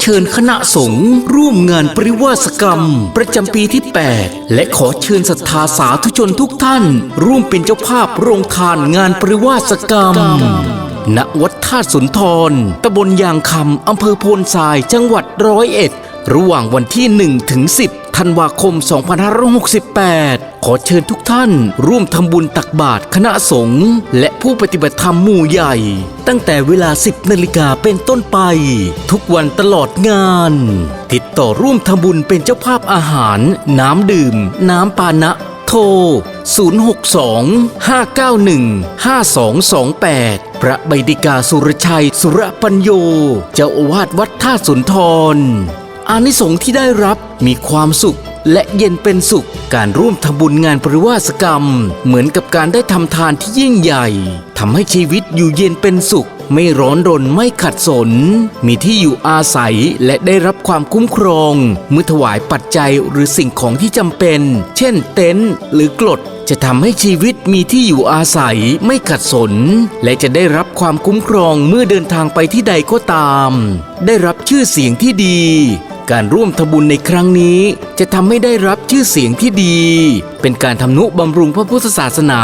เชิญคณะสงฆ์ร่วมงานปริวาสกรรม ประจำปีที่ 8 และขอเชิญศรัทธาสาธุชนทุกท่าน ร่วมเป็นเจ้าภาพโรงทานงานปริวาสกรรม ณวัดท่าสุนทรตำบลยางคำอำเภอโพนทรายจังหวัดร้อยเอ็ด ระหว่างวันที่ 1 ถึง 10 ธันวาคม 2568 ขอเชิญทุกท่านร่วมทำบุญตักบาตรคณะสงฆ์และผู้ปฏิบัติธรรมหมู่ใหญ่ ตั้งแต่เวลา 10 นาฬิกาเป็นต้นไป ทุกวันตลอดงาน ติดต่อร่วมทำบุญเป็นเจ้าภาพอาหาร น้ำดื่ม น้ำปานะโทร 062-591-5228 พระใบดิกาสุรชัยสุรปัญโย เจ้าอาวาสวัดท่าสุนทร อานิสงส์ที่ได้รับมีความสุขและเย็นเป็นสุข การร่วมทำบุญงานปริวาสกรรม เหมือนกับการได้ทำทานที่ยิ่งใหญ่ทำให้ชีวิตอยู่เย็นเป็นสุข ไม่ร้อนรนไม่ขัดสน มีที่อยู่อาศัยและได้รับความคุ้มครองเมื่อถวายปัจจัยหรือสิ่งของที่จำเป็น เช่นเต็นท์หรือกรดจะทำให้ชีวิตมีที่อยู่อาศัยไม่ขัดสน และจะได้รับความคุ้มครองเมื่อเดินทางไปที่ใดก็ตาม ได้รับชื่อเสียงที่ดี การร่วมทบุญในครั้งนี้ จะทำให้ได้รับชื่อเสียงที่ดี เป็นการทำนุบำรุงพระพุทธศาสนา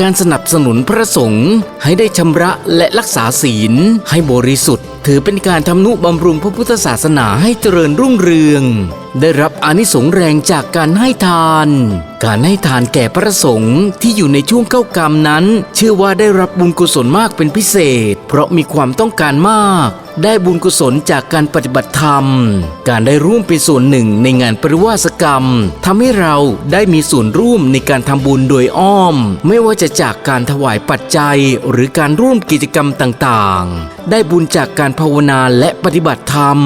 การสนับสนุนพระสงฆ์ให้ได้ชำระและรักษาศีลให้บริสุทธิ์ ถือเป็นการทำนุบำรุงพระพุทธศาสนาให้เจริญรุ่งเรือง ได้รับอานิสงส์แรงจากการให้ทาน การให้ทานแก่พระสงฆ์ที่อยู่ในช่วงเข้ากรรมนั้นเชื่อว่าได้รับบุญกุศลมากเป็นพิเศษ เพราะมีความต้องการมาก ได้บุญกุศลจากการปฏิบัติธรรม การได้ร่วมเป็นส่วนหนึ่งในงานปริวาสกรรมทำให้เราได้มีส่วนร่วมในการทำบุญโดยอ้อม ไม่ว่าจะจากการถวายปัจจัย หรือการร่วมกิจกรรมต่างๆ ได้บุญจากการภาวนาและปฏิบัติธรรม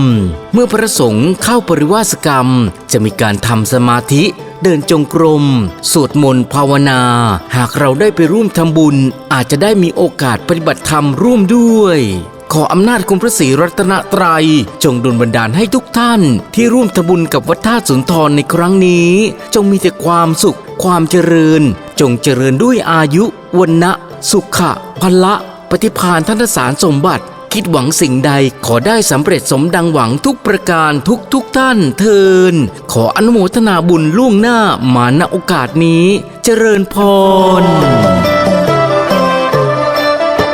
เมื่อพระสงฆ์เข้าปริวาสกรรม จะมีการทำสมาธิเดินจงกรม สวดมนต์ภาวนา หากเราได้ไปร่วมทำบุญ อาจจะได้มีโอกาสปฏิบัติธรรมร่วมด้วย ขออำนาจคุณพระศรีรัตนตรัย จงดลบันดาลให้ทุกท่านที่ร่วมทบุญกับวัดท่าสุนทรในครั้งนี้ จงมีแต่ความสุข ความเจริญ จงเจริญด้วยอายุวันนะสุขะพละ ปฏิภาณธนสารสมบัติ คิดหวังสิ่งใดขอได้สำเร็จสมดังหวังทุกประการทุกทุกท่านเทิน ขออนุโมทนาบุญล่วงหน้ามาณโอกาสนี้ เจริญพร